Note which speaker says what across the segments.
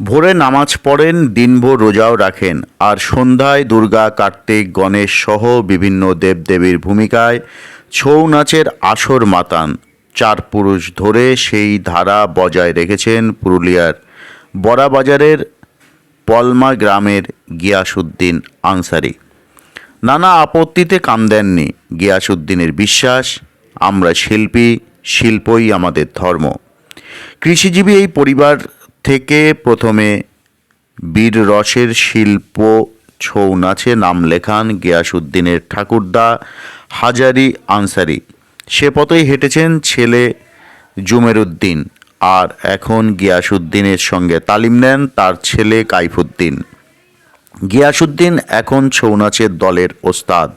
Speaker 1: ভোরে নামাজ পড়েন, দিনভর রোজাও রাখেন। আর সন্ধ্যায় দুর্গা, কার্তিক, গণেশ সহ বিভিন্ন দেবদেবীর ভূমিকায় ছৌ নাচের আসর মাতান। চার পুরুষ ধরে সেই ধারা বজায় রেখেছেন পুরুলিয়ার বড়াবাজারের পলমা গ্রামের গিয়াসুদ্দিন আনসারি। নানা আপত্তিতে কান দেননি গিয়াসুদ্দিনের বিশ্বাস, আমরা শিল্পী, শিল্পই আমাদের ধর্ম। কৃষিজীবী এই পরিবার থেকে প্রথমে বীর রসের শিল্প ছৌ নাচে নাম লেখান গিয়াসুদ্দিনের ঠাকুরদা হাজারি আনসারি। সে পথেই হেঁটেছেন ছেলে জুমেরুদ্দিন আর এখন গিয়াসুদ্দিনের সঙ্গে তালিম নেন তার ছেলে কাইফুদ্দিন। গিয়াসুদ্দিন এখন ছৌ নাচের দলের ওস্তাদ।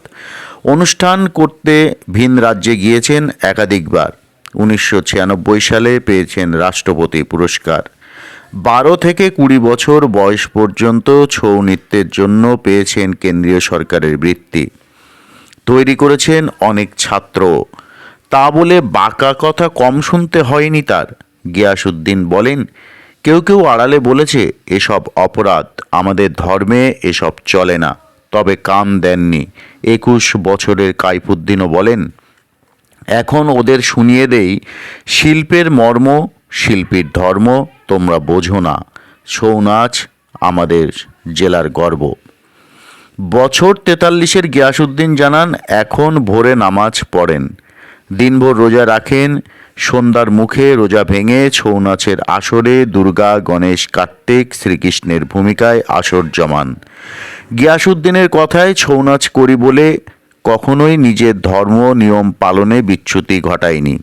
Speaker 1: অনুষ্ঠান করতে ভিন রাজ্যে গিয়েছেন একাধিকবার। উনিশশো ছিয়ানব্বই সালে পেয়েছেন রাষ্ট্রপতি পুরস্কার। বারো থেকে কুড়ি বছর বয়স পর্যন্ত ছৌ নৃত্যের জন্য পেয়েছেন কেন্দ্রীয় সরকারের বৃত্তি। তৈরি করেছেন অনেক ছাত্র। তা বলে বাঁকা কথা কম শুনতে হয়নি তার। গিয়াসুদ্দিন বলেন, কেউ কেউ আড়ালে বলেছে, এসব অপরাধ, আমাদের ধর্মে এসব চলে না। তবে কান দেননি। একুশ বছরের কাইফুদ্দিনও বলেন, এখন ওদের শুনিয়ে দেই, শিল্পের মর্ম, শিল্পীর ধর্ম তোমরা বোঝো না। ছৌ নাচ আমাদের জেলার গর্ব। বছর তেতাল্লিশের গিয়াসুদ্দিন জানান, এখন ভোরে নামাজ পড়েন। দিনভর রোজা রাখেন, সন্ধ্যার মুখে রোজা ভেঙে ছৌ নাচের আসরে দুর্গা, গণেশ, কার্তিক শ্রীকৃষ্ণের ভূমিকায় আসর জমান। গিয়াসুদ্দিনের কথায় ছৌ নাচ করি বলে কখনোই নিজের ধর্ম নিয়ম পালনে বিচ্যুতি ঘটায়নি।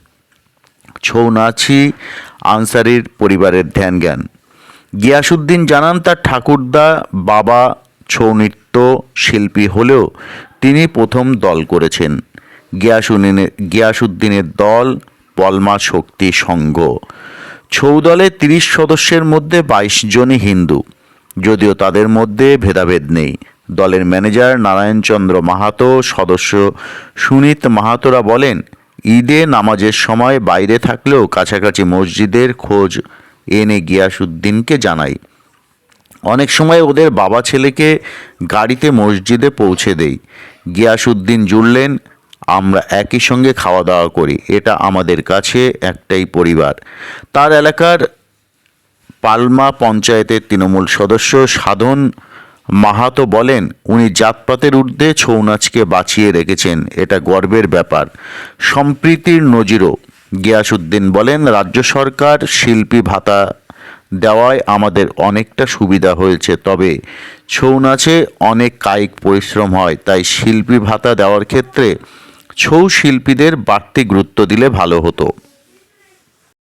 Speaker 1: ছৌ নাচই আনসারির পরিবারের ধ্যান জ্ঞান গিয়াসুদ্দিন জানান, তার ঠাকুরদা, বাবা ছৌ নৃত্য শিল্পী হলেও তিনি প্রথম দল করেছেন। গিয়াসুদ্দিনের গিয়াসুদ্দিনের দল পলমা শক্তি সংঘ। ছৌ দলে তিরিশ সদস্যের মধ্যে বাইশ জনই হিন্দু, যদিও তাদের মধ্যে ভেদাভেদ নেই। দলের ম্যানেজার নারায়ণচন্দ্র মাহাতো, সদস্য সুনীত মাহাতোরা বলেন ঈদে নামাজের সময় বাইরে থাকলেও কাছাকাছি মসজিদের খোঁজ এনে গিয়াসুদ্দিনকে জানাই। অনেক সময় ওদের বাবা ছেলেকে গাড়িতে মসজিদে পৌঁছে দেই। গিয়াসুদ্দিন জুড়লেন, আমরা একই সঙ্গে খাওয়া দাওয়া করি, এটা আমাদের কাছে একটাই পরিবার। তার এলাকার পালমা পঞ্চায়েতের তৃণমূল সদস্য সাধন মাহাতো বলেন, উনি জাতপাতের ঊর্ধ্বে ছৌ নাচকে বাঁচিয়ে রেখেছেন, এটা গর্বের ব্যাপার। সম্প্রীতির নজিরও গিয়াসুদ্দিন বলেন, রাজ্য সরকার শিল্পী ভাতা দেওয়ায় আমাদের অনেকটা সুবিধা হয়েছে, তবে ছৌ নাচে অনেক কায়িক পরিশ্রম হয়, তাই শিল্পী ভাতা দেওয়ার ক্ষেত্রে ছৌ শিল্পীদের বাড়তি গুরুত্ব দিলে ভালো হতো।